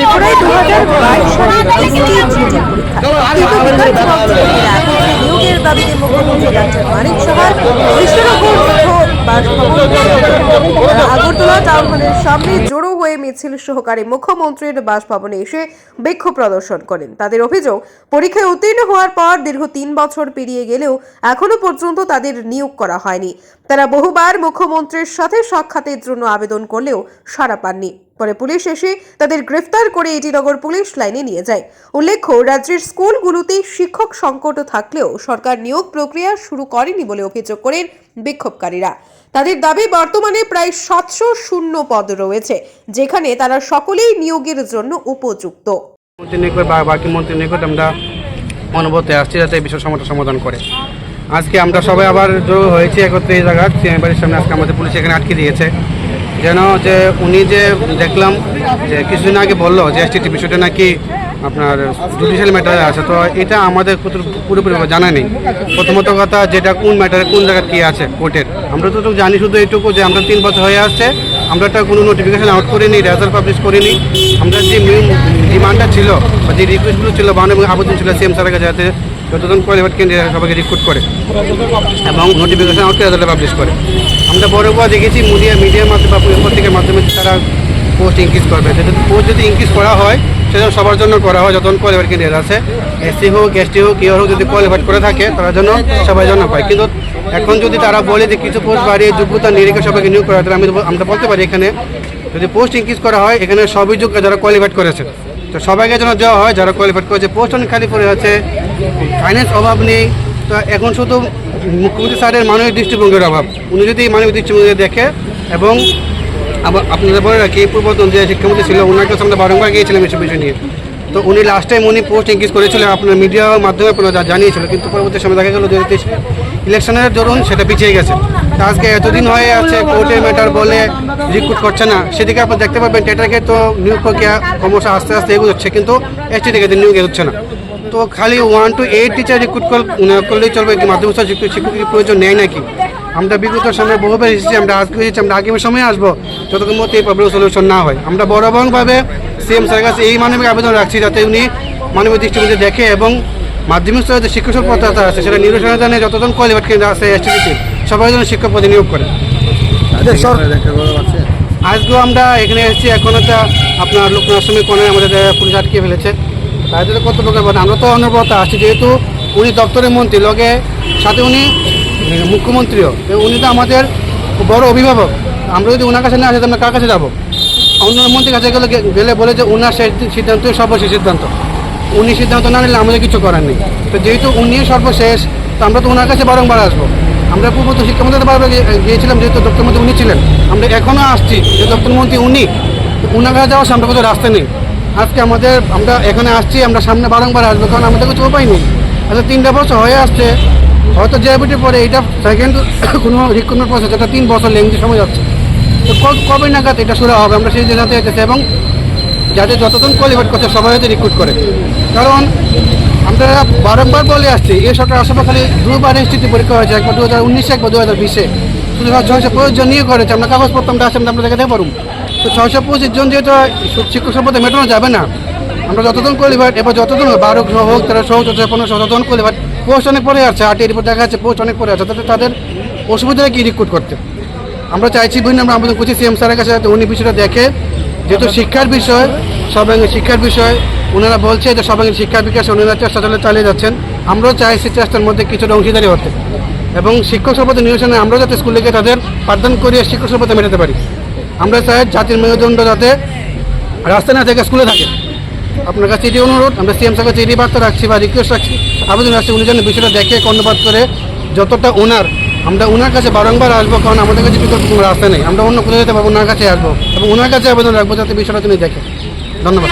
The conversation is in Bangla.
ত্রিপুরায় দু হাজার বাইশ সালের পরীক্ষা নিয়োগের দাবিতে মুখ্যমন্ত্রী ডাক্তার মানিক সাহার আগরতলা টাউন হলের সামনে জড়ো হয়ে মিছিল সহকারে মুখ্যমন্ত্রীর বাসভবনে এসে বিক্ষোভ প্রদর্শন করেন। তাদের অভিযোগ পরীক্ষায় উত্তীর্ণ হওয়ার পর দীর্ঘ তিন বছর পেরিয়ে গেলেও এখনও পর্যন্ত তাদের নিয়োগ করা হয়নি। তারা বহুবার মুখ্যমন্ত্রীর সাথে সাক্ষাতের জন্য আবেদন করলেও সাড়া পাননি। পরে পুলিশ এসে তাদের গ্রেফতার করে এটিনগর পুলিশ লাইনে নিয়ে যায়। উল্লেখ্য, রাজ্যের স্কুলগুলোতে শিক্ষক সংকট থাকলেও সরকার নিয়োগ প্রক্রিয়া শুরু করেনি বলে অভিযোগ করেন বিক্ষোভকারীরা। তাদের দাবি, বর্তমানে প্রায় সাতশো শূন্য পদ রয়েছে, যেখানে তারা সকলেই নিয়োগের জন্য উপযুক্ত। মন্ত্রী বাকি মন্ত্রী আমরা অনুভূতি আসছি যাতে বিষয় সমস্যা সমাধান করে। আজকে আমরা সবাই আবার জড়ো হয়েছি একত্রে এই জায়গা সিএম বাড়ির সামনে আজকে আমাদের পুলিশ এখানে আটকে দিয়েছে। যেন যে উনি যে দেখলাম যে কিছুদিন আগে বলল যে এসটিটি বিষয়টা নাকি আপনার জুডিশিয়াল ম্যাটারে আছে, তো এটা আমাদের পুরো- পুরোপুরি জানা নেই। প্রথমত কথা যেটা কোন ম্যাটারে কোন জায়গায় কী আছে কোর্টের আমরা তো জানি শুধু এইটুকু যে আমরা তিন বছর হয়ে আসছে, আমরা একটা কোনো নোটিফিকেশন আউট করিনি রেজাল্ট পাবলিশ করিনি। আমরা যে ডিমান্ডটা ছিল বা যে রিকোয়েস্টগুলো ছিল বা অনেক আবেদন ছিল সিএম স্যারের কাছে যতজন কোয়ালিফাইড ক্যান্ডিডেট সবাইকে রিক্রুট করে এবং নোটিফিকেশন আউট করে রেজাল্ট পাবলিশ করে। আমরা বড় বড় দেখেছি মিডিয়া মিডিয়ার মাধ্যমে বা পত্রিকার মাধ্যমে তারা পোস্ট ইনক্রিজ করবে। যদি পোস্ট যদি ইনক্রিজ করা হয়, সেটা সবার জন্য করা হয়, যতজন কোয়ালিফাইড ক্যান্ডিডেট আছে। এসসি হোক এসটি হোক কেউ হোক, যদি কোয়ালিফাইড করে থাকে, তারা জন্য সবাই জন্য পায়। কিন্তু এখন যদি তারা বলে যে কিছু পোস্ট বাড়িয়ে, যোগ্যতা নিরিখে সবাইকে নিয়োগ করা তাহলে আমি আমরা বলতে পারি এখানে যদি পোস্ট ইনক্রিজ করা হয়, এখানে সবই যোগ্য যারা কোয়ালিফাইড করেছে, তো সবাইকে যেন দেওয়া হয়, যারা কোয়ালিফাইড করেছে পোস্ট অনেক খালি পড়ে আছে ফাইন্যান্স অভাব নেই। তো এখন শুধু মুখ্যমন্ত্রী স্যারের মানবিক দৃষ্টিভঙ্গির অভাব। উনি যদি মানবিক দৃষ্টিভঙ্গি দেখে এবং আবার আপনাদের বলে রাখি পূর্বতন যে শিক্ষামন্ত্রী ছিল ওনার কাছে আমরা বারংবার গিয়েছিলাম এসব বিষয় নিয়ে। তো উনি লাস্ট টাইম উনি পোস্ট ইনক্রিজ করেছিলেন আপনার মিডিয়ার মাধ্যমে আপনারা জানিয়েছিল, কিন্তু পরবর্তী সময় দেখা গেল যে ইলেকশনের দরুন সেটা পিছিয়ে গেছে। তা আজকে এতদিন হয়ে আছে কোর্টের ম্যাটার বলে রিক্রুট করছে না। সেদিকে আপনি দেখতে পাবেন টেটারকে তো নিয়োগ প্রক্রিয়া ক্রমশ আস্তে আস্তে এগোচ্ছে, কিন্তু এসটি থেকে নিয়োগ এগোচ্ছে না। তো খালি one two eight teacher recruit করলেই চলবে মাধ্যমিক স্তর শিক্ষকের প্রয়োজন? নেই নাকি? আমরা বিগত সময় বহুবার এসেছি আমরা আজকে এসেছি আমরা আগামী সময় আসব যতক্ষণ মধ্যে এই প্রবলেম সলিউশন না হয়। আমরা বরাবরভাবে সিএম স্যারের কাছে এই মানবিক আবেদন রাখছি যাতে উনি মানবিক দৃষ্টিভঙ্গি দেখে এবং মাধ্যমিক স্তরে যে শিক্ষক পদ্ধতি আছে সেটা নির্বাচনে যতজন কোয়ালিফাইড কেন্দ্র আছে এসটিসি সবাই যেন শিক্ষক পদে নিয়োগ করে। আজকেও আমরা এখানে এসেছি এখন একটা আপনার লোকনাথ আশ্রমের কোণে আমাদের পুলিশ আটকে ফেলেছে। তাদের কর্তব্য করবেন আমরা তো অনবরত আসছি যেহেতু উনি দপ্তরের মন্ত্রী, লগে সাথে উনি মুখ্যমন্ত্রীও। উনি তো আমাদের বড় অভিভাবক। আমরা যদি ওনার কাছে না আসি আমরা কার কাছে যাব? অন্য মন্ত্রীর কাছে গেলে গেলে বলে যে ওনার শেষ সিদ্ধান্তই সর্বশেষ সিদ্ধান্ত। উনি সিদ্ধান্ত না নিলে আমাদের কিছু করার নেই। তো যেহেতু উনি সর্বশেষ, তো আমরা তো ওনার কাছে বারংবার আসব। আমরা পূর্বত শিক্ষামন্ত্রী বারবার গিয়েছিলাম, যেহেতু দপ্তরমন্ত্রী উনি ছিলেন। আমরা এখনও আসছি যে দপ্তরমন্ত্রী উনি। ওনার কাছে যাওয়ার সামনে কোথাও রাস্তা নেই। আজকে আমাদের, আমরা এখানে আসছি, আমরা সামনে বারংবার আসব, কারণ আমাদের কিছু উপায় নেই। আচ্ছা তিনটা বছর হয়ে আসছে, হয়তো জেআইবিটি পরে এটা সেকেন্ড কোনো রিক্রুটমেন্ট প্রসেস এটা তিন বছর লেংদি সময় যাচ্ছে। তো কবে নাগাদ এটা শুরু হবে? আমরা সেই জানাতে যেতেছি এবং যাদের যতজন কোয়ালিফাইড করছে, সবাই হয়তো রিক্রুট করে। কারণ আমরা বারংবার বলে আসছি, এই সরকার আসামে খালি দুবার ইনস্টিটিউট পরীক্ষা হয়েছে, একবার দু হাজার উনিশে, একবার দু হাজার বিশে। শুধু করেছে, আমরা কাগজপত্র, আমরা আসে আমরা দেখাতে পারব তো ছয়শো পঁচিশ জন যেহেতু শিক্ষক সম্পদে মেটানো যাবে না আমরা যতজন কোয়ালিফাইড এবার যতজন বারো হোক তেরোশো হোক চোদ্দশো পনেরোশো যতজন কোয়ালিফাইড পোস্ট অনেক পরে আছে আরটি রিপোর্ট দেখা যাচ্ছে পোস্ট অনেক পরে আছে তাদের তাদের অসুবিধা কি রিক্রুট করতে? আমরা চাইছি বিভিন্ন আমরা আবেদন করছি সিএম স্যারের কাছে উনি বিষয়টা দেখে যেহেতু শিক্ষার বিষয় সর্বাঙ্গীন শিক্ষার বিষয় ওনারা বলছে যে সর্বাঙ্গীন শিক্ষা বিকাশ ওনারা চেষ্টা চলে চালিয়ে যাচ্ছেন। আমরাও চাইছি চেষ্টার মধ্যে কিছুটা অংশীদারি হতে। এবং শিক্ষক সভাপতি নির্বাচনে আমরাও যাতে স্কুলে গিয়ে তাদের পাঠদান করিয়ে শিক্ষক সভাপতি মেটাতে পারি। আমরা চাই জাতির মেরুদণ্ড যাতে রাস্তা না থেকে স্কুলে থাকে। আপনার কাছে এটি অনুরোধ, আমরা সিএম স্যারের কাছে এটি বার্তা রাখছি বা রিকোয়েস্ট রাখছি। আবেদন রাখছি, উনি যেন বিষয়টা দেখে, কর্ণপাত করে যতটা ওনার, আমরা ওনার কাছে বারংবার আসব, কারণ আমাদের কাছে বিকল্প কোনো রাস্তা নেই। আমরা অন্য কোথাও যেতে পারব, ওনার কাছে আসব এবং ওনার কাছে আবেদন রাখব যাতে বিষয়টা তিনি দেখে। ধন্যবাদ।